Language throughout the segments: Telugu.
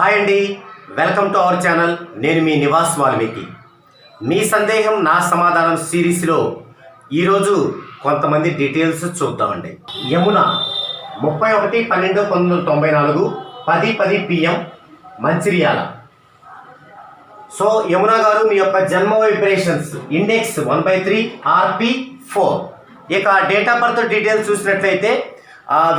హాయ్ అండి. Welcome to our channel. నేను మీ నివాస్ వాల్మీకి. మీ సందేహం నా సమాధానం సిరీస్లో ఈరోజు కొంతమంది డీటెయిల్స్ చూద్దామండి. యమున ముప్పై ఒకటి పన్నెండు పంతొమ్మిది వందల తొంభై నాలుగు పది పది పిఎం మంచిర్యాల. సో యమున గారు మీ యొక్క జన్మ vibrations index one by three RP four ఇక డేట్ ఆఫ్ బర్త్ డీటెయిల్స్ చూసినట్లయితే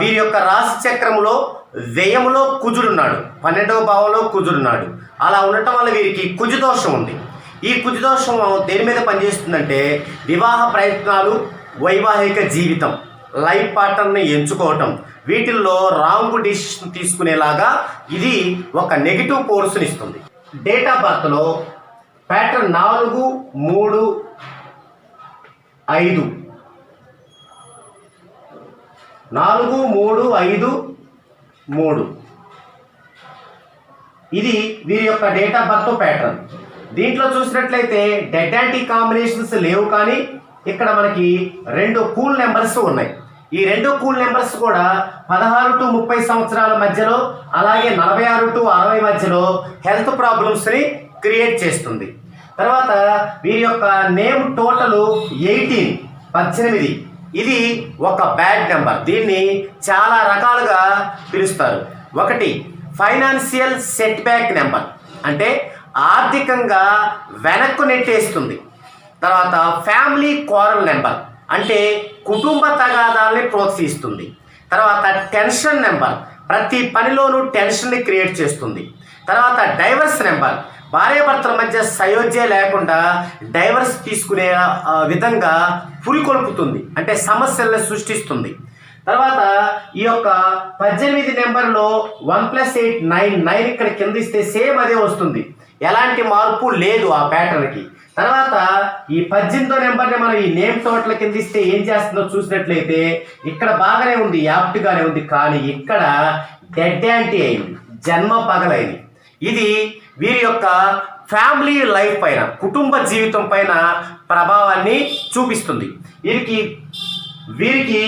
వీరి యొక్క రాశి చక్రంలో వ్యయంలో కుజుడున్నాడు పన్నెండవ భావంలో కుజుడున్నాడు. అలా ఉండటం వల్ల వీరికి కుజుదోషం ఉంది. ఈ కుజుదోషం దేని మీద పనిచేస్తుందంటే వివాహ ప్రయత్నాలు వైవాహిక జీవితం లైఫ్ పార్ట్నర్ని ఎంచుకోవటం. వీటిల్లో రాంగ్ డిసిషన్ తీసుకునేలాగా ఇది ఒక నెగిటివ్ ఫోర్స్ని ఇస్తుంది. డేట్ ఆఫ్ బర్త్లో ప్యాటర్న్ నాలుగు మూడు ఐదు. నాలుగు మూడు ఐదు మూడు. ఇది వీరి యొక్క డేట్ ఆఫ్ బర్త్ ప్యాటర్న్ దీంట్లో చూసినట్లయితే డెడ్ యాంటీ కాంబినేషన్స్ లేవు కానీ ఇక్కడ మనకి రెండు కూల్ నెంబర్స్ ఉన్నాయి. ఈ రెండు కూల్ నెంబర్స్ కూడా పదహారు టు ముప్పై సంవత్సరాల మధ్యలో అలాగే నలభై ఆరు టు అరవై మధ్యలో హెల్త్ ప్రాబ్లమ్స్ని క్రియేట్ చేస్తుంది. తర్వాత వీరి యొక్క నేమ్ టోటల్ ఎయిటీన్ పద్దెనిమిది. ఇది ఒక బ్యాడ్ నెంబర్. దీన్ని చాలా రకాలుగా పిలుస్తారు. ఒకటి ఫైనాన్షియల్ సెట్ బ్యాక్ నెంబర్. అంటే ఆర్థికంగా వెనక్కు నెట్టేస్తుంది. తర్వాత ఫ్యామిలీ కోరల్ నెంబర్. అంటే కుటుంబ తగాదాలని ప్రోత్సహిస్తుంది. తర్వాత టెన్షన్ నెంబర్. ప్రతి పనిలోనూ టెన్షన్ని క్రియేట్ చేస్తుంది. తర్వాత డైవర్స్ నెంబర్. భార్యాభర్తల మధ్య సయోధ్య లేకుండా డైవర్స్ తీసుకునే విధంగా పురికొల్పుతుంది. అంటే సమస్యలను సృష్టిస్తుంది. తర్వాత ఈ యొక్క పద్దెనిమిది నెంబర్లో one plus eight nine nine ఇక్కడ కింద ఇస్తే సేమ్ అదే వస్తుంది. ఎలాంటి మార్పు లేదు ఆ ప్యాటర్న్కి. తర్వాత ఈ పద్దెనిమిదో నెంబర్ని మనం ఈ నేమ్ తోటల కింద ఇస్తే ఏం చేస్తుందో చూసినట్లయితే ఇక్కడ బాగానే ఉంది యాప్ట్గానే ఉంది కానీ ఇక్కడ డెడ్ యాంటీ అయింది జన్మ పగలైంది. ఇది వీరి యొక్క ఫ్యామిలీ లైఫ్ పైన కుటుంబ జీవితం పైన ప్రభావాన్ని చూపిస్తుంది. వీరికి వీరికి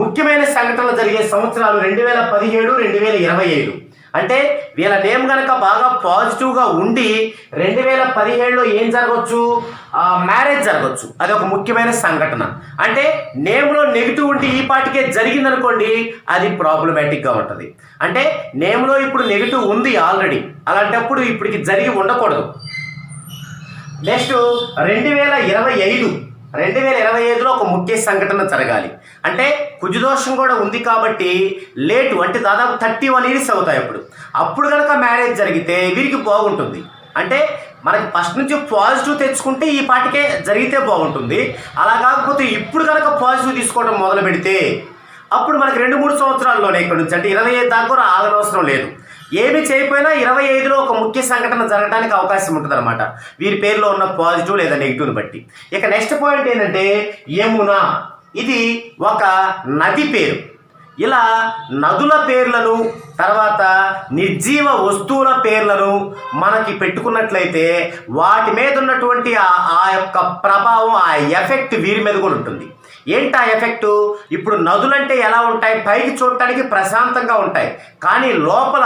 ముఖ్యమైన సంఘటనలు జరిగే సంవత్సరాలు రెండు వేల పదిహేడు రెండు వేల ఇరవై ఐదు. అంటే వీళ్ళ నేమ్ కనుక బాగా పాజిటివ్గా ఉండి రెండు వేల పదిహేడులో ఏం జరగవచ్చు మ్యారేజ్ జరగవచ్చు అది ఒక ముఖ్యమైన సంఘటన. అంటే నేమ్లో నెగిటివ్ ఉంటే ఈ పాటికే జరిగిందనుకోండి అది ప్రాబ్లమాటిక్గా ఉంటుంది. అంటే నేమ్లో ఇప్పుడు నెగిటివ్ ఉంది ఆల్రెడీ అలాంటప్పుడు ఇప్పటికి జరిగి ఉండకూడదు. నెక్స్ట్ రెండు వేల ఇరవై ఐదు. రెండు వేల ఇరవై ఐదులో ఒక ముఖ్య సంఘటన జరగాలి. అంటే కుజదోషం కూడా ఉంది కాబట్టి లేటు అంటే దాదాపు థర్టీ వన్ ఇయర్స్ అవుతాయి అప్పుడు. అప్పుడు కనుక మ్యారేజ్ జరిగితే వీరికి బాగుంటుంది. అంటే మనకి ఫస్ట్ నుంచి పాజిటివ్ తెచ్చుకుంటే ఈ పాటికే జరిగితే బాగుంటుంది. అలా కాకపోతే ఇప్పుడు కనుక పాజిటివ్ తీసుకోవడం మొదలు పెడితే అప్పుడు మనకి రెండు మూడు సంవత్సరాల్లోనే ఇక్కడ నుంచి అంటే ఇరవై ఐదు దాకా కూడా ఆగనవసరం లేదు. ఏమి చేయకపోయినా ఇరవై ఐదులో ఒక ముఖ్య సంఘటన జరగడానికి అవకాశం ఉంటుంది అనమాట వీరి పేరులో ఉన్న పాజిటివ్ లేదా నెగిటివ్ని బట్టి. ఇక నెక్స్ట్ పాయింట్ ఏంటంటే యమునా. ఇది ఒక నది పేరు. ఇలా నదుల పేర్లను తర్వాత నిర్జీవ వస్తువుల పేర్లను మనకి పెట్టుకున్నట్లయితే వాటి మీద ఉన్నటువంటి ఆ ఆ యొక్క ప్రభావం ఆ ఎఫెక్ట్ వీరి మీద కూడా ఉంటుంది. ఏంటి ఆ ఎఫెక్టు? ఇప్పుడు నదులంటే ఎలా ఉంటాయి? పైకి చూడటానికి ప్రశాంతంగా ఉంటాయి. కానీ లోపల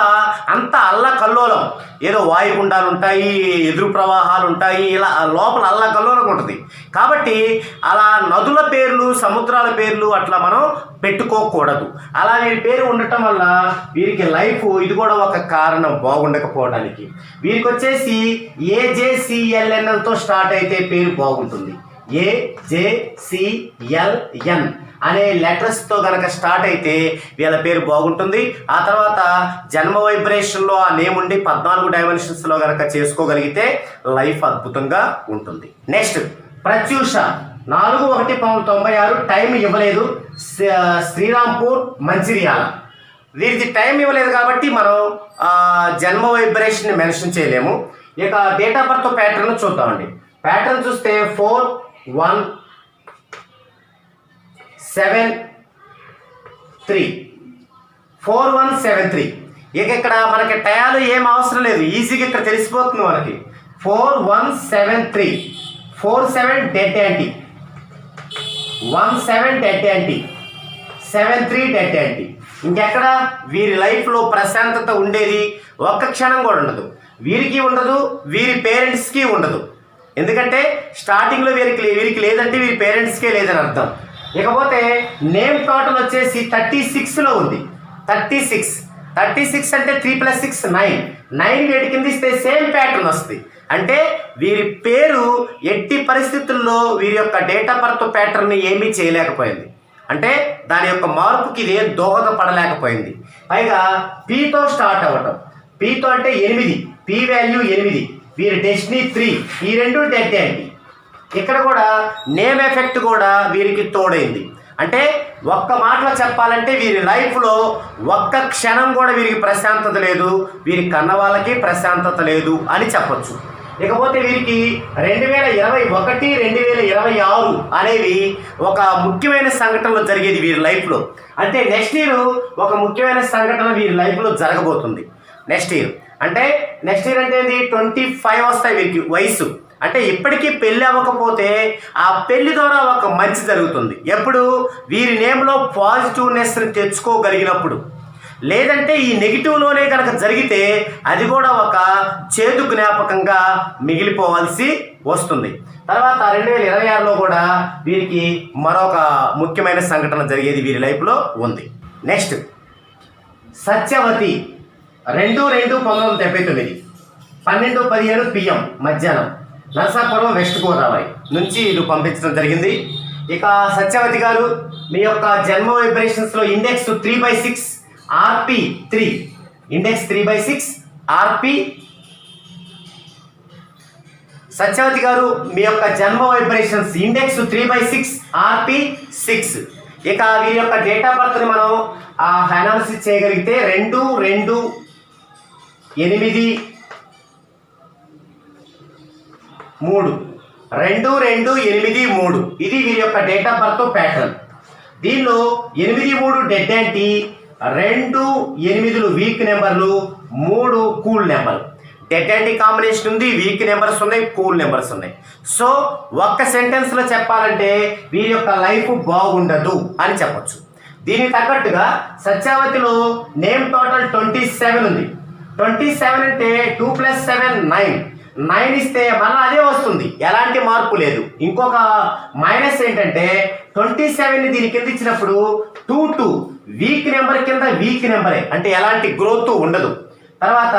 అంత అల్లకల్లోలం. ఏదో వాయుగుండాలు ఉంటాయి ఎదురు ప్రవాహాలు ఉంటాయి ఇలా లోపల లోపల అల్లకల్లోలం ఉంటుంది. కాబట్టి అలా నదుల పేర్లు సముద్రాల పేర్లు అట్లా మనం పెట్టుకోకూడదు. అలా వీరి పేరు ఉండటం వల్ల వీరికి లైఫ్ ఇది కూడా ఒక కారణం బాగుండకపోవడానికి. వీరికి వచ్చేసి ఏజేసిఎల్ఎన్ఎల్తో స్టార్ట్ అయితే పేరు బాగుంటుంది. ఏజేసిఎల్ఎన్ అనే లెటర్స్తో కనుక స్టార్ట్ అయితే వీళ్ళ పేరు బాగుంటుంది. ఆ తర్వాత జన్మ వైబ్రేషన్లో ఆ నేమ్ ఉండి పద్నాలుగు డైమెన్షన్స్లో కనుక చేసుకోగలిగితే లైఫ్ అద్భుతంగా ఉంటుంది. నెక్స్ట్ ప్రత్యూష. నాలుగు ఒకటి పంతొమ్మిది తొంభై ఆరు టైం ఇవ్వలేదు. శ్రీరాంపూర్ మంచిర్యాల. వీరికి టైం ఇవ్వలేదు కాబట్టి మనం జన్మ వైబ్రేషన్ మెన్షన్ చేయలేము. ఇక డేట్ ఆఫ్ బర్త్ ప్యాటర్న్ చూద్దామండి. ప్యాటర్న్ చూస్తే four one seven three. Four one seven three. ఇక ఇక్కడ మనకి టయాలు ఏం అవసరం లేదు. ఈజీగా ఇక్కడ తెలిసిపోతుంది మనకి. Four one seven three. Four seven dead anti. One seven dead anti. Seven three dead anti. ఇంకెక్కడ? వీరి లైఫ్లో ప్రశాంతత ఉండేది ఒక్క క్షణం కూడా ఉండదు. వీరికి ఉండదు వీరి పేరెంట్స్కి ఉండదు. ఎందుకంటే స్టార్టింగ్లో వీరికి వీరికి లేదంటే వీరి పేరెంట్స్కే లేదని అర్థం. ఇకపోతే నేమ్ టోటల్ వచ్చేసి థర్టీ సిక్స్లో ఉంది. Thirty six. థర్టీ సిక్స్ అంటే three plus six nine. Nine వేడి కింద ఇస్తే సేమ్ ప్యాటర్న్ వస్తుంది. అంటే వీరి పేరు ఎట్టి పరిస్థితుల్లో వీరి యొక్క డేట్ ఆఫ్ బర్త్ ప్యాటర్న్ ఏమీ చేయలేకపోయింది. అంటే దాని యొక్క మార్పుకి ఇది ఏం దోహదపడలేకపోయింది. పైగా పీతో స్టార్ట్ అవ్వటం. పీతో అంటే ఎనిమిది. పీ వాల్యూ ఎనిమిది. వీరి డెస్టినీ త్రీ. ఈ రెండు డెడ్ అండి ఇక్కడ కూడా నేమ్ ఎఫెక్ట్ కూడా వీరికి తోడైంది. అంటే ఒక్క మాటలో చెప్పాలంటే వీరి లైఫ్లో ఒక్క క్షణం కూడా వీరికి ప్రశాంతత లేదు. వీరి కన్న వాళ్ళకి ప్రశాంతత లేదు అని చెప్పొచ్చు. ఇకపోతే వీరికి రెండు వేల ఇరవై ఒకటి రెండు వేల ఇరవై ఆరు అనేవి ఒక ముఖ్యమైన సంఘటనలు జరిగేది వీరి లైఫ్లో అంటే నెక్స్ట్ ఇయర్ ఒక ముఖ్యమైన సంఘటన వీరి లైఫ్లో జరగబోతుంది. Next year. అంటే నెక్స్ట్ ఇయర్ అంటే ఏంది? ట్వంటీ ఫైవ్ వస్తాయి వీరికి వయసు. అంటే ఇప్పటికీ పెళ్ళి అవ్వకపోతే ఆ పెళ్ళి ద్వారా ఒక మంచి జరుగుతుంది. ఎప్పుడు? వీరి నేమ్లో పాజిటివ్నెస్ని తెచ్చుకోగలిగినప్పుడు. లేదంటే ఈ నెగిటివ్లోనే కనుక జరిగితే అది కూడా ఒక చేదు జ్ఞాపకంగా మిగిలిపోవాల్సి వస్తుంది. తర్వాత రెండు వేల ఇరవై ఆరులో కూడా వీరికి మరొక ముఖ్యమైన సంఘటన జరిగేది వీరి లైఫ్లో ఉంది. నెక్స్ట్ సత్యవతి. రెండు రెండు పంతొమ్మిది వందల డెబ్బై తొమ్మిది పన్నెండు పదిహేను పిఎం మధ్యాహ్నం. నరసాపురం వెస్ట్ గోదావరి నుంచి ఇది పంపించడం జరిగింది. ఇక సత్యవతి గారు మీ యొక్క జన్మ వైబ్రేషన్స్లో index three by six RP three index three by six RP Satyavati గారు మీ యొక్క జన్మ vibrations index three by six RP six ఇక వీరి యొక్క డేట్ ఆఫ్ బర్త్ని మనం అనాలిసిస్ చేయగలిగితే రెండు రెండు ఎనిమిది. మూడు. రెండు రెండు ఎనిమిది మూడు. ఇది వీరి యొక్క డేట్ ఆఫ్ బర్త్ ప్యాటర్న్ దీనిలో ఎనిమిది మూడు డెడ్ యాంటీ రెండు ఎనిమిదిలు వీక్ నెంబర్లు మూడు cool number dead anti combination ఉంది? వీక్ నెంబర్స్ ఉన్నాయి కూల్ నెంబర్స్ ఉన్నాయి. సో ఒక్క సెంటెన్స్లో చెప్పాలంటే వీరి యొక్క లైఫ్ బాగుండదు అని చెప్పచ్చు. దీనికి తగ్గట్టుగా సత్యావతిలో నేమ్ టోటల్ ట్వంటీ సెవెన్ ఉంది. ట్వంటీ సెవెన్ అంటే two plus seven nine. Nine ఇస్తే మళ్ళీ అదే వస్తుంది. ఎలాంటి మార్పు లేదు. ఇంకొక మైనస్ ఏంటంటే ట్వంటీ సెవెన్ దీని కింద ఇచ్చినప్పుడు టూ టూ. వీక్ నెంబర్ కింద వీక్ నెంబరే. అంటే ఎలాంటి గ్రోత్ ఉండదు. తర్వాత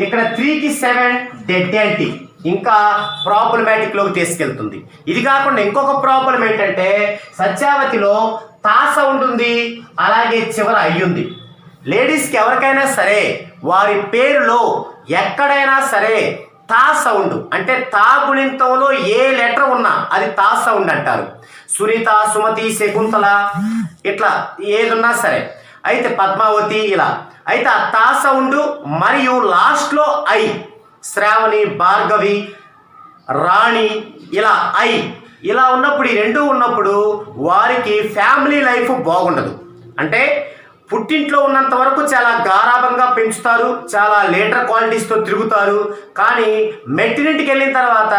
ఇక్కడ త్రీకి సెవెన్ డెడ్ యాంటీ. ఇంకా ప్రాబ్లమాటిక్లోకి తీసుకెళ్తుంది. ఇది కాకుండా ఇంకొక ప్రాబ్లం ఏంటంటే సత్యావతిలో తాస ఉంటుంది అలాగే చివర అయ్యుంది. లేడీస్కి ఎవరికైనా సరే వారి పేరులో ఎక్కడైనా సరే తా సౌండ్ అంటే తా గుణింతంలో ఏ లెటర్ ఉన్నా అది తా సౌండ్ అంటారు. సునీత సుమతి శకుంతల ఇట్లా ఏదున్నా సరే. అయితే పద్మావతి ఇలా. అయితే ఆ తా సౌండ్ మరియు లాస్ట్లో ఐ శ్రావణి భార్గవి రాణి ఇలా ఐ. ఇలా ఉన్నప్పుడు ఈ రెండు ఉన్నప్పుడు వారికి ఫ్యామిలీ లైఫ్ బాగుండదు. అంటే పుట్టింట్లో ఉన్నంత వరకు చాలా గారాభంగా పెంచుతారు చాలా లీటర్ క్వాలిటీస్తో తిరుగుతారు. కానీ మెట్టినింటికి వెళ్ళిన తర్వాత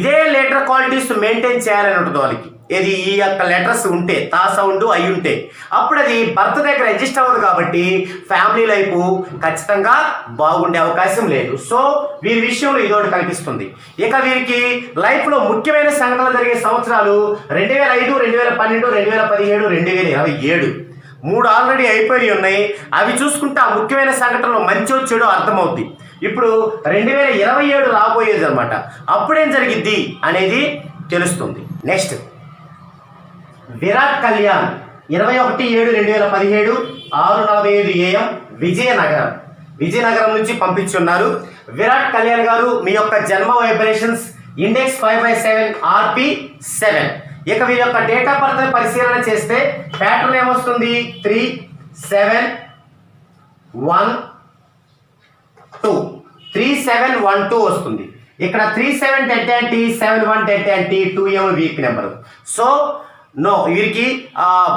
ఇదే లీటర్ క్వాలిటీస్ మెయింటైన్ చేయాలని ఉంటుంది వాళ్ళకి. ఇది ఈ యొక్క లెటర్స్ ఉంటే తా సౌండ్ అయి ఉంటే. అప్పుడు అది భర్త దగ్గర అడ్జస్ట్ అవ్వదు కాబట్టి ఫ్యామిలీ లైఫ్ ఖచ్చితంగా బాగుండే అవకాశం లేదు. సో వీరి విషయంలో ఇదోటి కనిపిస్తుంది. ఇక వీరికి లైఫ్లో ముఖ్యమైన సంఘటనలు జరిగే సంవత్సరాలు రెండు వేల ఐదు రెండు వేల పన్నెండు రెండు వేల పదిహేడు రెండు వేల ఇరవై ఏడు. మూడు ఆల్రెడీ అయిపోయి ఉన్నాయి. అవి చూసుకుంటే ఆ ముఖ్యమైన సంఘటనలో మంచో చెడు అర్థమవుద్ది. ఇప్పుడు రెండు వేల ఇరవై ఏడు రాబోయేది అనమాట అప్పుడేం జరిగిద్ది అనేది తెలుస్తుంది. నెక్స్ట్ విరాట్ కళ్యాణ్ ఇరవై ఒకటి ఏడు రెండు వేల పదిహేడు ఆరు నలభై ఐదు ఏఎం విజయనగరం. విజయనగరం నుంచి పంపించున్నారు. విరాట్ కళ్యాణ్ గారు మీ యొక్క జన్మ vibrations index five by seven RP seven. ఇక వీరి యొక్క డేట్ ఆఫ్ బర్త్ పరిశీలన చేస్తే ప్యాటర్న్ ఏమొస్తుంది? Three seven one two three seven one two వస్తుంది. ఇక్కడ త్రీ సెవెన్ డెడ్ ఏంటి సెవెన్ వన్ డెడ్ ఏంటి టూ ఏమో వీక్ నెంబర్ సో నో వీరికి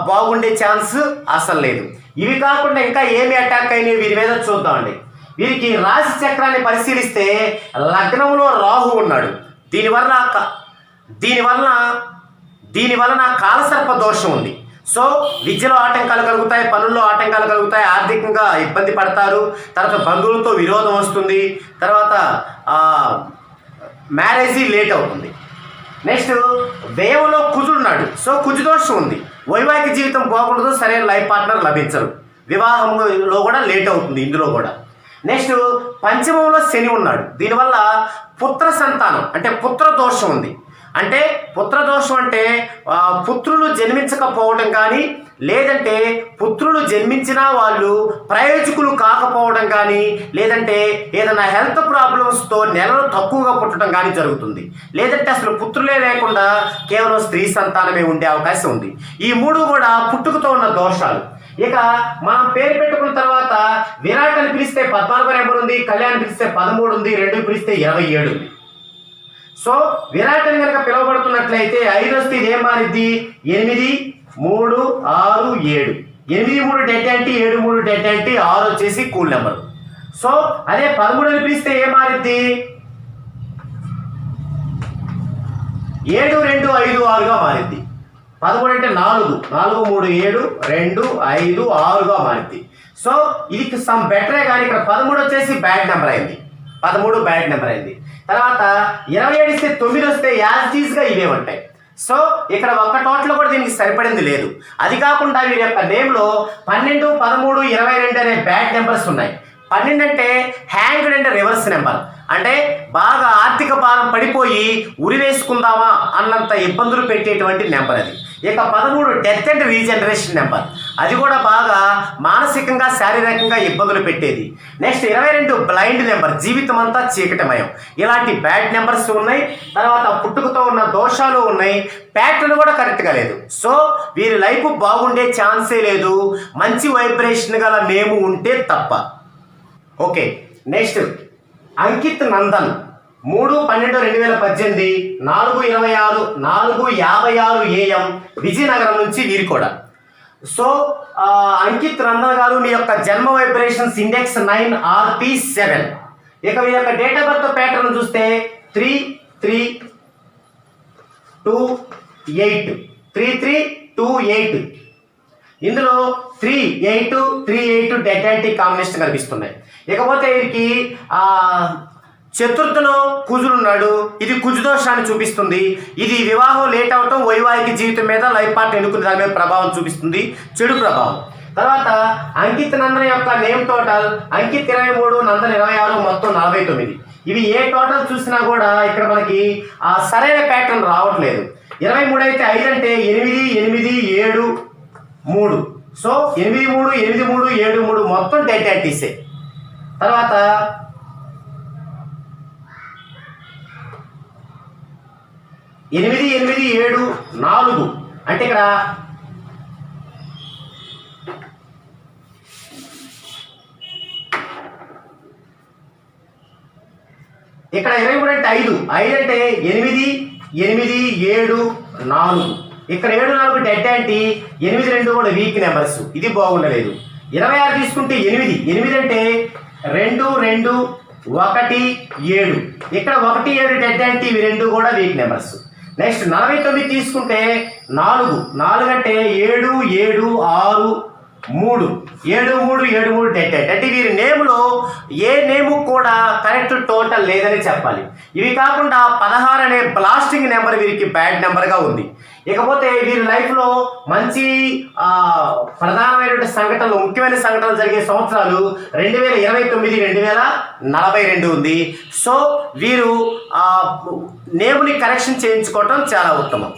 బాగుండే ఛాన్స్ అసలు లేదు. ఇవి కాకుండా ఇంకా ఏమి అటాక్ అయినాయి? వీరి మీద చూద్దామండి. వీరికి రాశి చక్రాన్ని పరిశీలిస్తే లగ్నంలో రాహు ఉన్నాడు. దీనివల్ల దీనివల్ల దీని వలన కాలసర్ప దోషం ఉంది. సో విద్యలో ఆటంకాలు కలుగుతాయి పనుల్లో ఆటంకాలు కలుగుతాయి ఆర్థికంగా ఇబ్బంది పడతారు తర్వాత బంధువులతో విరోధం వస్తుంది తర్వాత మ్యారేజీ లేట్ అవుతుంది. నెక్స్ట్ వ్యయంలో కుజుడున్నాడు సో కుజు దోషం ఉంది. వైవాహిక జీవితం బాగుండదు సరైన లైఫ్ పార్ట్నర్ లభించరు. వివాహంలో కూడా లేట్ అవుతుంది ఇందులో కూడా. నెక్స్ట్ పంచమంలో శని ఉన్నాడు. దీనివల్ల పుత్ర సంతానం అంటే పుత్ర దోషం ఉంది. అంటే పుత్ర దోషం అంటే పుత్రులు జన్మించకపోవడం కానీ లేదంటే పుత్రులు జన్మించినా వాళ్ళు ప్రయోజకులు కాకపోవడం కానీ లేదంటే ఏదైనా హెల్త్ ప్రాబ్లమ్స్తో నెలలు తక్కువగా పుట్టడం కానీ జరుగుతుంది. లేదంటే అసలు పుత్రులే లేకుండా కేవలం స్త్రీ సంతానమే ఉండే అవకాశం ఉంది. ఈ మూడు కూడా పుట్టుకతో ఉన్న దోషాలు. ఇక మనం పేరు పెట్టుకున్న తర్వాత విరాట్ అని పిలిస్తే పద్నాలుగు నెంబర్ ఉంది కళ్యాణ్ పిలిస్తే పదమూడు ఉంది రెండు పిలిస్తే ఇరవై ఏడు ఉంది. సో విరాట్ అని కనుక పిలువబడుతున్నట్లయితే ఐదు వస్తే ఏం మారిద్ది? ఎనిమిది మూడు ఆరు ఏడు. ఎనిమిది మూడు డెడ్ అంటే ఏడు మూడు డెడ్ అంటే ఆరు వచ్చేసి కూల్ నెంబర్. సో అదే పదమూడు అని పిలిస్తే ఏం మారిద్ది? ఏడు రెండు ఐదు ఆరుగా మారింది పదమూడు అంటే నాలుగు. నాలుగు మూడు ఏడు రెండు ఐదు ఆరుగా మారింది సో ఇది సమ్ బెటరే కానీ ఇక్కడ పదమూడు వచ్చేసి బ్యాడ్ నెంబర్ అయింది. పదమూడు బ్యాడ్ నెంబర్ అయింది. తర్వాత ఇరవై ఏడు ఇస్తే తొమ్మిది వస్తే యాజ్ ఇవే ఉంటాయి. సో ఇక్కడ ఒక్క టోటల్ కూడా దీనికి సరిపడింది లేదు. అది కాకుండా వీరి యొక్క నేమ్లో పన్నెండు పదమూడు ఇరవై రెండు అనే బ్యాడ్ నెంబర్స్ ఉన్నాయి. పన్నెండు అంటే హ్యాంగ్డ్ అంటే రివర్స్ నెంబర్ అంటే బాగా ఆర్థిక భారం పడిపోయి ఉరి వేసుకుందామా అన్నంత ఇబ్బందులు పెట్టేటువంటి నెంబర్ అది. ఇక పదమూడు డెత్ అండ్ రీజనరేషన్ నెంబర్ అది కూడా బాగా మానసికంగా శారీరకంగా ఇబ్బందులు పెట్టేది. నెక్స్ట్ ఇరవై రెండు బ్లైండ్ నెంబర్ జీవితం అంతా చీకటిమయం. ఇలాంటి బ్యాడ్ నెంబర్స్ ఉన్నాయి తర్వాత పుట్టుకతో ఉన్న దోషాలు ఉన్నాయి ప్యాటర్న్ కూడా కరెక్ట్గా లేదు. సో వీరి లైఫ్ బాగుండే ఛాన్సే లేదు మంచి వైబ్రేషన్ గల నేము ఉంటే తప్ప. ఓకే నెక్స్ట్ అంకిత్ నందన్ మూడు పన్నెండు రెండు వేల పద్దెనిమిది నాలుగు ఇరవై ఆరు నాలుగు యాభై ఆరు ఏఎం విజయనగరం నుంచి వీరు కూడా సో అంకిత్ రన్నా గారు మీ యొక్క జన్మ vibrations index nine RP seven ఇక మీ యొక్క డేట్ ఆఫ్ బర్త్ ప్యాటర్న్ చూస్తే three three two eight three three two eight ఇందులో three eight three eight dead combination కనిపిస్తున్నాయి. ఇకపోతే వీరికి చతుర్థలో కుజుడున్నాడు. ఇది కుజుదోషాన్ని చూపిస్తుంది. ఇది వివాహం లేట్ అవటం వైవాహిక జీవితం మీద లైఫ్ పార్ట్ ఎన్నుకునే దాని మీద ప్రభావం చూపిస్తుంది. చెడు ప్రభావం. తర్వాత అంకిత్ నందన యొక్క నేమ్ టోటల్ అంకిత్ ఇరవై మూడు నందన ఇరవై ఆరు మొత్తం నలభై తొమ్మిది. ఇవి ఏ టోటల్ చూసినా కూడా ఇక్కడ మనకి ఆ సరైన ప్యాటర్న్ రావట్లేదు. ఇరవై మూడు అయితే ఐదు అంటే ఎనిమిది ఎనిమిది ఏడు మూడు. సో ఎనిమిది మూడు ఎనిమిది మూడు ఏడు మూడు మొత్తం డెడ్ యాంటీసే తర్వాత ఎనిమిది ఎనిమిది ఏడు నాలుగు. అంటే ఇక్కడ ఇక్కడ ఇరవై మూడు అంటే ఐదు. ఐదు అంటే ఎనిమిది ఎనిమిది ఏడు నాలుగు. ఇక్కడ ఏడు నాలుగు డెడ్ అంటే ఎనిమిది రెండు కూడా వీక్ నెంబర్స్. ఇది బాగుండలేదు. ఇరవై ఆరు తీసుకుంటే ఎనిమిది. ఎనిమిది అంటే రెండు రెండు ఒకటి ఏడు. ఇక్కడ ఒకటి ఏడు డెడ్ అంటే ఇవి రెండు కూడా వీక్ నెంబర్స్. నెక్స్ట్ నలభై తొమ్మిది తీసుకుంటే నాలుగు. నాలుగు అంటే ఏడు ఏడు ఆరు మూడు. ఏడు మూడు ఏడు మూడు డెట్ ఎయిట్ అంటే వీరి నేములో ఏ నేము కూడా కరెక్ట్ టోటల్ లేదని చెప్పాలి. ఇవి కాకుండా పదహారు అనే బ్లాస్టింగ్ నెంబర్ వీరికి బ్యాడ్ నెంబర్గా ఉంది. ఇకపోతే వీరి లైఫ్లో మంచి ప్రధానమైనటువంటి సంఘటనలు ముఖ్యమైన సంఘటనలు జరిగే సంవత్సరాలు రెండు వేల ఇరవై తొమ్మిది రెండు వేల నలభై రెండు ఉంది. సో వీరు నేమ్ని నేముని కరెక్షన్ చేయించుకోవటం చాలా ఉత్తమం.